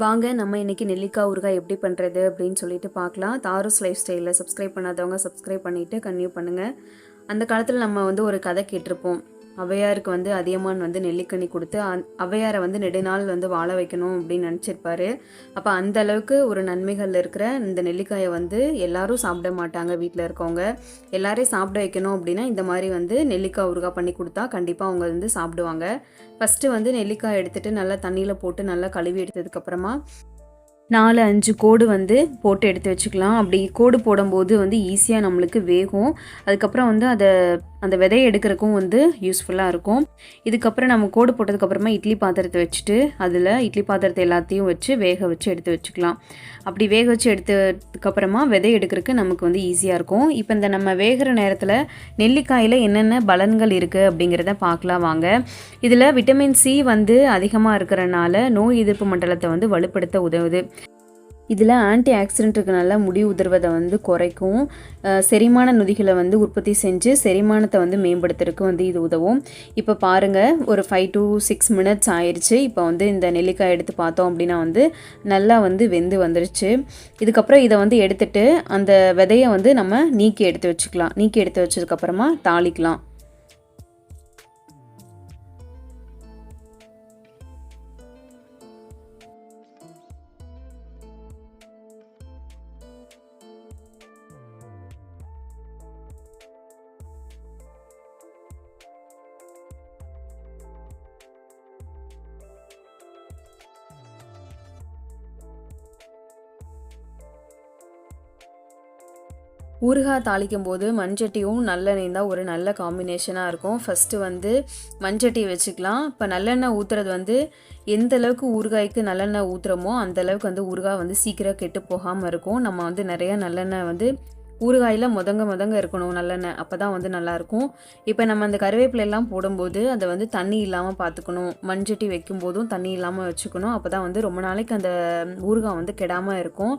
வாங்க நம்ம இன்னைக்கு நெல்லிக்காய் ஊறுகாய் எப்படி பண்ணுறது அப்படின்னு சொல்லிட்டு பார்க்கலாம். தாரூஸ் லைஃப் ஸ்டைலில் சப்ஸ்கிரைப் பண்ணாதவங்க சப்ஸ்கிரைப் பண்ணிவிட்டு கன்டினியூ பண்ணுங்கள் அந்த காலத்தில் நம்ம வந்து ஒரு கதை கேட்டிருப்போம். அவையாருக்கு வந்து அதியமான் வந்து நெல்லிக்கனி கொடுத்து அந் அவையாரை வந்து நெடுநாள் வந்து வாழ வைக்கணும் அப்படின்னு நினச்சிருப்பாரு. அப்போ அந்த அளவுக்கு ஒரு நன்மைகள் இருக்கிற இந்த நெல்லிக்காயை வந்து எல்லாரும் சாப்பிட மாட்டாங்க வீட்டில் இருக்கவங்க. எல்லாரையும் சாப்பிட வைக்கணும் அப்படின்னா இந்த மாதிரி வந்து நெல்லிக்காய் ஊறுகாய் பண்ணி கொடுத்தா கண்டிப்பாக அவங்க வந்து சாப்பிடுவாங்க. ஃபஸ்ட்டு வந்து நெல்லிக்காய் எடுத்துகிட்டு நல்லா தண்ணியில் போட்டு நல்லா கழுவி எடுத்ததுக்கப்புறமா நாலு அஞ்சு கோடு வந்து போட்டு எடுத்து வச்சுக்கலாம். அப்படி கோடு போடும்போது வந்து ஈஸியாக நம்மளுக்கு வேகும். அதுக்கப்புறம் வந்து அதை அந்த விதையை எடுக்கிறதுக்கும் வந்து யூஸ்ஃபுல்லாக இருக்கும். இதுக்கப்புறம் நம்ம கோடு போட்டதுக்கப்புறமா இட்லி பாத்திரத்தை வச்சுட்டு அதில் இட்லி பாத்திரத்தை எல்லாத்தையும் வச்சு வேக வச்சு எடுத்து வச்சுக்கலாம். அப்படி வேக வச்சு எடுத்ததுக்கப்புறமா விதை எடுக்கிறதுக்கு நமக்கு வந்து ஈஸியாக இருக்கும். இப்போ இந்த நம்ம வேகிற நேரத்தில் நெல்லிக்காயில் என்னென்ன பலன்கள் இருக்குது அப்படிங்கிறத பார்க்கலாம் வாங்க. இதில் விட்டமின் சி வந்து அதிகமாக இருக்கிறனால நோய் எதிர்ப்பு மண்டலத்தை வந்து வலுப்படுத்த உதவுது. இதில் ஆன்டி ஆக்சிடென்ட் இருக்கனால முடி உதிர்வதை வந்து குறைக்கும். செரிமான நொதிகளை வந்து உற்பத்தி செஞ்சு செரிமானத்தை வந்து மேம்படுத்துறதுக்கு வந்து இது உதவும். இப்போ பாருங்கள் ஒரு ஃபைவ் டு சிக்ஸ் மினிட்ஸ் ஆயிடுச்சு இப்போ வந்து இந்த நெல்லிக்காய் எடுத்து பார்த்தோம் அப்படின்னா வந்து நல்லா வந்து வெந்து வந்துருச்சு. இதுக்கப்புறம் இதை வந்து எடுத்துட்டு அந்த விதையை வந்து நம்ம நீக்கி எடுத்து வச்சுக்கலாம். நீக்கி எடுத்து வச்சதுக்கப்புறமா தாளிக்கலாம். ஊறுகாய் தாளிக்கும் போது மண்சட்டியும் நல்லெண்ணெய் தான் ஒரு நல்ல காம்பினேஷனாக இருக்கும். ஃபஸ்ட்டு வந்து மண்சட்டி வச்சுக்கலாம். இப்போ நல்லெண்ணெய் ஊற்றுறது வந்து எந்த அளவுக்கு ஊறுகாய்க்கு நல்லெண்ணெய் ஊற்றுறோமோ அந்த அளவுக்கு வந்து ஊறுகாய் வந்து சீக்கிரம் கெட்டு போகாமல் இருக்கும். நம்ம வந்து நிறைய நல்லெண்ணெய் வந்து ஊறுகாயில் முதங்க முதங்க இருக்கணும் நல்லெண்ணெய். அப்போ தான் வந்து நல்லாயிருக்கும். இப்போ நம்ம அந்த கருவேப்பிலையெல்லாம் போடும்போது அதை வந்து தண்ணி இல்லாமல் பார்த்துக்கணும் மண்சட்டி வைக்கும் போதும் தண்ணி இல்லாமல் வச்சுக்கணும். அப்போ தான் வந்து ரொம்ப நாளைக்கு அந்த ஊறுகாய் வந்து கெடாமல் இருக்கும்.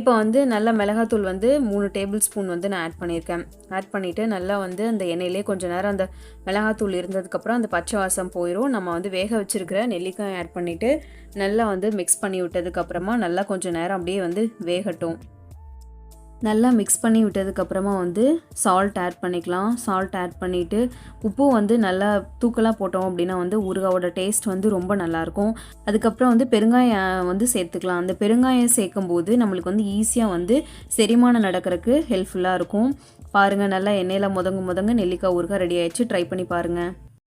இப்போ வந்து நல்ல மிளகாத்தூள் வந்து மூணு டேபிள் ஸ்பூன் வந்து நான் ஆட் பண்ணியிருக்கேன். ஆட் பண்ணிவிட்டு நல்லா வந்து அந்த எண்ணெயிலே கொஞ்சம் நேரம் அந்த மிளகாத்தூள் இருந்ததுக்கப்புறம் அந்த பச்சை வாசம் போயிடும் நம்ம வந்து வேக வச்சுருக்கிற நெல்லிக்காய் ஆட் பண்ணிவிட்டு நல்லா வந்து மிக்ஸ் பண்ணி விட்டதுக்கப்புறமா நல்லா கொஞ்சம் நேரம் அப்படியே வந்து வேகட்டும். நல்லா மிக்ஸ் பண்ணி விட்டதுக்கப்புறமா வந்து சால்ட் ஆட் பண்ணிக்கலாம். சால்ட் ஆட் பண்ணிவிட்டு உப்பு வந்து நல்லா தூக்கலாக போட்டோம் அப்படின்னா வந்து ஊறுகாவோட டேஸ்ட் வந்து ரொம்ப நல்லாயிருக்கும். அதுக்கப்புறம் வந்து பெருங்காயம் வந்து சேர்த்துக்கலாம். அந்த பெருங்காயம் சேர்க்கும் போது நம்மளுக்கு வந்து ஈஸியாக வந்து செரிமானம் நடக்கிறதுக்கு ஹெல்ப்ஃபுல்லாக இருக்கும். பாருங்கள் நல்லா எண்ணெயில் முதங்க முதங்க நெல்லிக்காய் ஊறுகாய் ரெடி ஆயிடுச்சு. ட்ரை பண்ணி பாருங்கள்